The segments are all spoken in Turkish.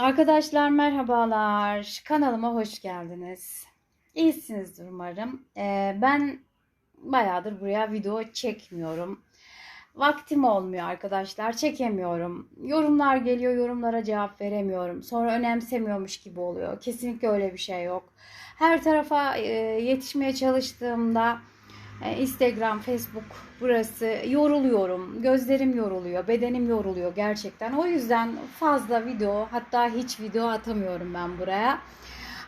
Arkadaşlar merhabalar. Kanalıma hoş geldiniz. İyisinizdir umarım. Ee, ben bayağıdır buraya video çekmiyorum. Vaktim olmuyor arkadaşlar. Çekemiyorum. Yorumlar geliyor. Yorumlara cevap veremiyorum. Sonra önemsemiyormuş gibi oluyor. Kesinlikle öyle bir şey yok. Her tarafa e, yetişmeye çalıştığımda Instagram, Facebook burası yoruluyorum. Gözlerim yoruluyor, bedenim yoruluyor gerçekten. O yüzden fazla video hatta hiç video atamıyorum ben buraya.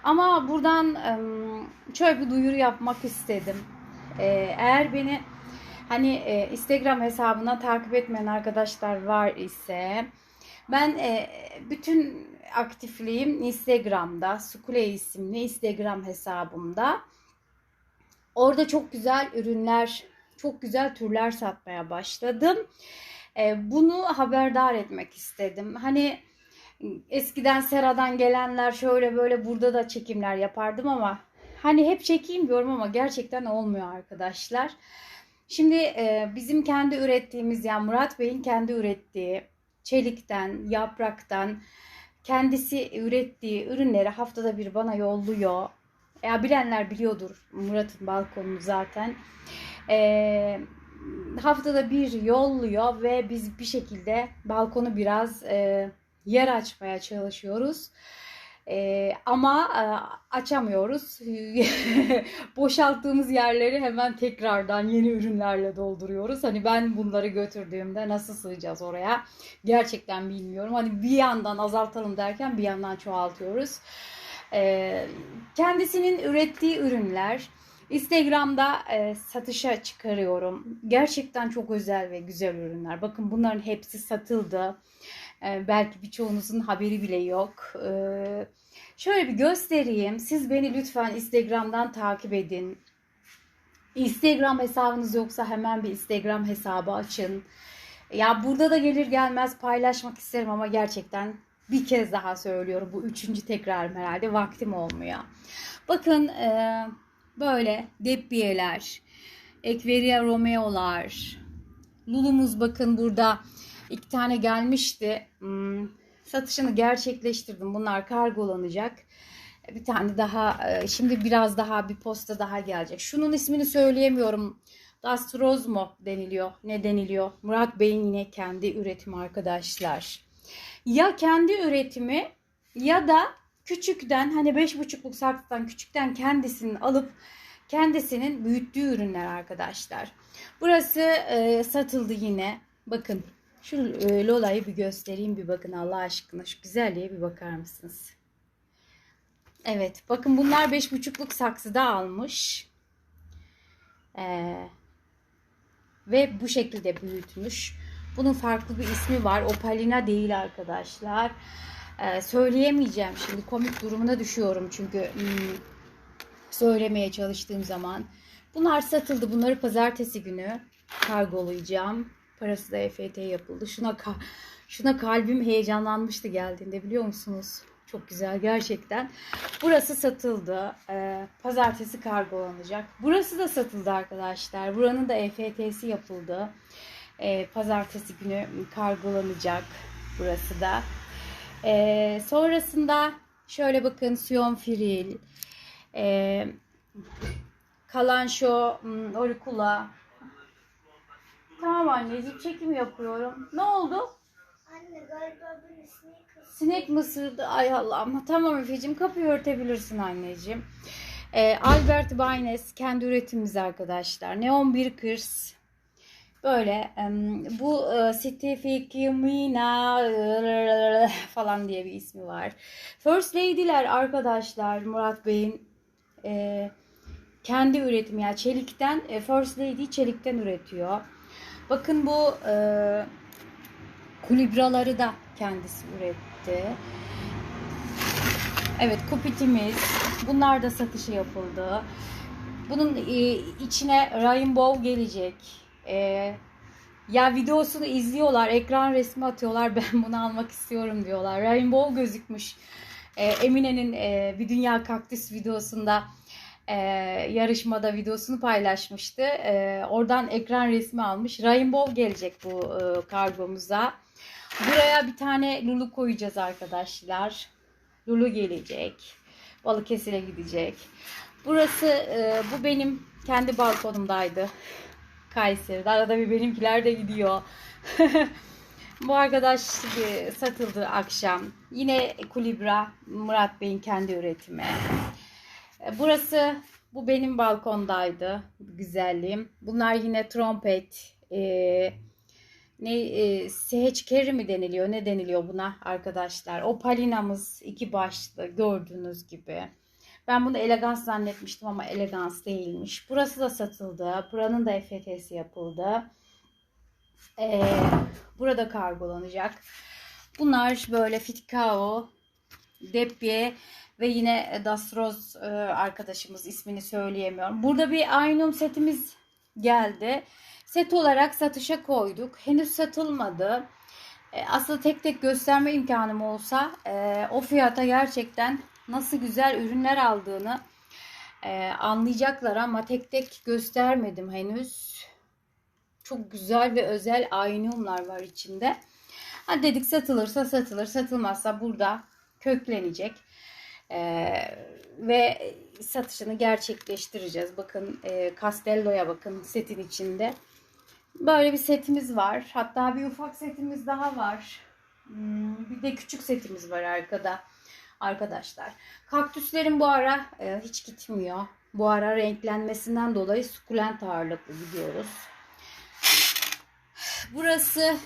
Ama buradan e, şöyle bir duyuru yapmak istedim. E, Eğer beni hani e, Instagram hesabından takip etmeyen arkadaşlar var ise ben e, bütün aktifliğim Instagram'da, Sukule isimli Instagram hesabımda. Orada çok güzel ürünler, çok güzel türler satmaya başladım. E, bunu haberdar etmek istedim. Hani eskiden Sera'dan gelenler şöyle böyle burada da çekimler yapardım ama hani hep çekeyim diyorum ama gerçekten olmuyor arkadaşlar. Şimdi e, bizim kendi ürettiğimiz yani Murat Bey'in kendi ürettiği çelikten, yapraktan kendisi ürettiği ürünleri haftada bir bana yolluyor. Ya bilenler biliyordur Murat'ın balkonunu zaten. Ee, haftada bir yolluyor ve biz bir şekilde balkonu biraz e, yer açmaya çalışıyoruz. Ee, ama e, açamıyoruz. Boşalttığımız yerleri hemen tekrardan yeni ürünlerle dolduruyoruz. Hani ben bunları götürdüğümde nasıl sığacağız oraya? Gerçekten bilmiyorum. Hani bir yandan azaltalım derken bir yandan çoğaltıyoruz. Ee, kendisinin ürettiği ürünler Instagram'da e, satışa çıkarıyorum. Gerçekten çok özel ve güzel ürünler. Bakın bunların hepsi satıldı. Ee, belki birçoğunuzun haberi bile yok. Ee, şöyle bir göstereyim. Siz beni lütfen Instagram'dan takip edin. Instagram hesabınız yoksa hemen bir Instagram hesabı açın. Ya burada da gelir gelmez paylaşmak isterim ama gerçekten bir kez daha söylüyorum. Bu üçüncü tekrarım herhalde. Vaktim olmuyor. Bakın e, böyle debbiyeler, Ekveria Romeo'lar, Lulumuz bakın burada iki tane gelmişti. Hmm, satışını gerçekleştirdim. Bunlar kargolanacak. Bir tane daha e, şimdi biraz daha bir posta daha gelecek. Şunun ismini söyleyemiyorum. Dastrozmo deniliyor. Ne deniliyor? Murat Bey'in yine kendi üretimi arkadaşlar. Ya kendi üretimi ya da küçükten hani beş buçukluk saksıdan küçükten kendisinin alıp kendisinin büyüttüğü ürünler arkadaşlar. Burası e, satıldı yine. Bakın şu e, Lola'yı bir göstereyim bir bakın Allah aşkına. Şu güzelliğe bir bakar mısınız? Evet bakın bunlar beş buçukluk saksıda almış. Ee, ve bu şekilde büyütmüş. Bunun farklı bir ismi var. Opalina değil arkadaşlar. Ee, söyleyemeyeceğim şimdi. Komik durumuna düşüyorum çünkü hmm, söylemeye çalıştığım zaman. Bunlar satıldı. Bunları pazartesi günü kargolayacağım. Parası da EFT yapıldı. Şuna şuna kalbim heyecanlanmıştı geldiğinde biliyor musunuz? Çok güzel gerçekten. Burası satıldı. Ee, pazartesi kargolanacak. Burası da satıldı arkadaşlar. Buranın da EFT'si yapıldı. Ee, pazartesi günü kargolanacak. Burası da. Ee, sonrasında şöyle bakın Sion Fril. Ee, Kalanşo, hmm, Orikula. Tamam anneciğim çekim yapıyorum. Ne oldu? Anne galiba ben sinek Sinek mi ısırdı? Ay Allah'ım. Tamam Efe'cim kapıyı örtebilirsin anneciğim. Ee, Albert Baynes kendi üretimimiz arkadaşlar. Neon bir kırs. Böyle bu e, Stifikimina falan diye bir ismi var. First Lady'ler arkadaşlar Murat Bey'in e, kendi üretimi yani çelikten e, First Lady çelikten üretiyor. Bakın bu e, kulibraları da kendisi üretti. Evet kupitimiz. Bunlar da satışa yapıldı. Bunun e, içine rainbow gelecek. E, ya videosunu izliyorlar, ekran resmi atıyorlar. Ben bunu almak istiyorum diyorlar. Rainbow gözükmüş. E, Emine'nin e, bir dünya kaktüs videosunda e, yarışmada videosunu paylaşmıştı. E, oradan ekran resmi almış. Rainbow gelecek bu e, kargomuza. Buraya bir tane lulu koyacağız arkadaşlar. Lulu gelecek. Balıkesir'e gidecek. Burası e, bu benim kendi balkonumdaydı. Kayseri'de. Arada bir benimkiler de gidiyor. bu arkadaş satıldı akşam. Yine kulibra Murat Bey'in kendi üretimi. E, Burası bu benim balkondaydı. Güzelliğim. Bunlar yine trompet. E, ne e, seheç keri mi deniliyor? Ne deniliyor buna arkadaşlar? O palinamız iki başlı gördüğünüz gibi. Ben bunu elegans zannetmiştim ama elegans değilmiş. Burası da satıldı. Buranın da EFT'si yapıldı. Ee, burada kargolanacak. Bunlar böyle Fitkao, Depye ve yine Dastroz e, arkadaşımız ismini söyleyemiyorum. Burada bir Aynum setimiz geldi. Set olarak satışa koyduk. Henüz satılmadı. E, aslında tek tek gösterme imkanım olsa e, o fiyata gerçekten nasıl güzel ürünler aldığını e, anlayacaklar ama tek tek göstermedim henüz. Çok güzel ve özel aynumlar var içinde. Ha dedik satılırsa satılır, satılmazsa burada köklenecek. Ee, ve satışını gerçekleştireceğiz. Bakın e, Castello'ya bakın setin içinde. Böyle bir setimiz var. Hatta bir ufak setimiz daha var. Hmm, bir de küçük setimiz var arkada. Arkadaşlar. Kaktüslerin bu ara e, hiç gitmiyor. Bu ara renklenmesinden dolayı sukulent ağırlıklı gidiyoruz. Burası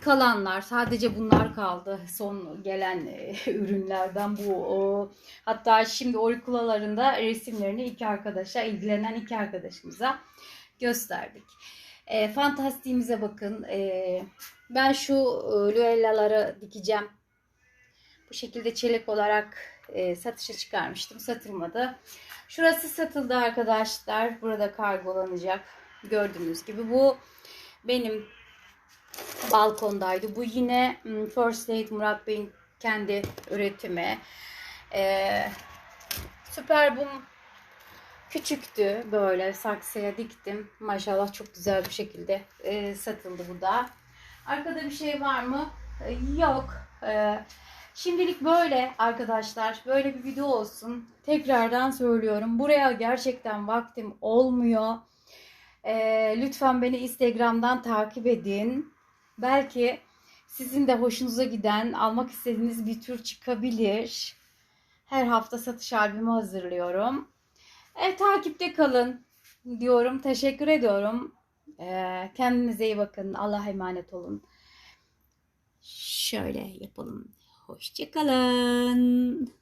kalanlar. Sadece bunlar kaldı. Son gelen e, ürünlerden bu. O, hatta şimdi orikulalarında resimlerini iki arkadaşa, ilgilenen iki arkadaşımıza gösterdik. E, fantastiğimize bakın. E, ben şu e, luellaları dikeceğim. Bu şekilde çelik olarak e, satışa çıkarmıştım. Satılmadı. Şurası satıldı arkadaşlar. Burada kargolanacak. Gördüğünüz gibi bu benim balkondaydı. Bu yine hmm, First Aid Murat Bey'in kendi üretimi. Ee, Süperbum küçüktü. Böyle saksıya diktim. Maşallah çok güzel bir şekilde e, satıldı bu da. Arkada bir şey var mı? E, yok. E, şimdilik böyle arkadaşlar. Böyle bir video olsun. Tekrardan söylüyorum. Buraya gerçekten vaktim olmuyor. E, lütfen beni Instagram'dan takip edin. Belki sizin de hoşunuza giden, almak istediğiniz bir tür çıkabilir. Her hafta satış albümü hazırlıyorum. E, takipte kalın diyorum. Teşekkür ediyorum. E, kendinize iyi bakın. Allah'a emanet olun. Şöyle yapalım. Hoşçakalın.